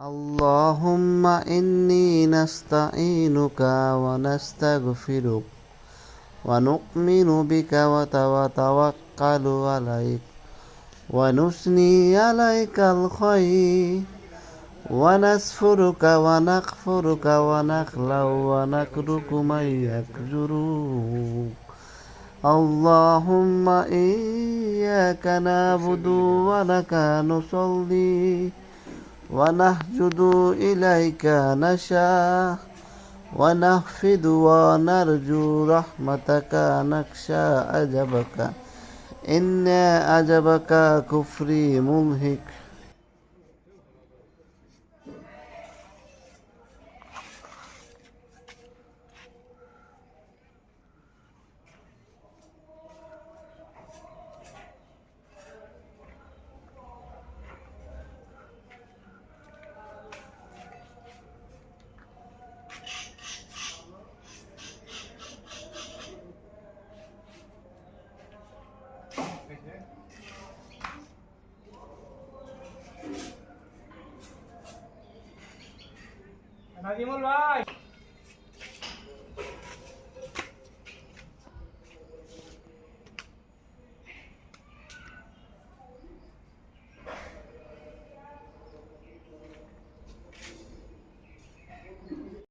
اللهم إني نستعينك ونستغفرك ونؤمن بك وتوكل عليك ونثني عليك الخير ونسفرك ونغفرك ونخلع ونترك من يكجرك اللهم إياك نعبد ولك نصلي ونهجد إليك نشاء ونخفض ونرجو رحمتك نخشى أجبك. إن أجبك كفري منهك ¡Nadie volváis!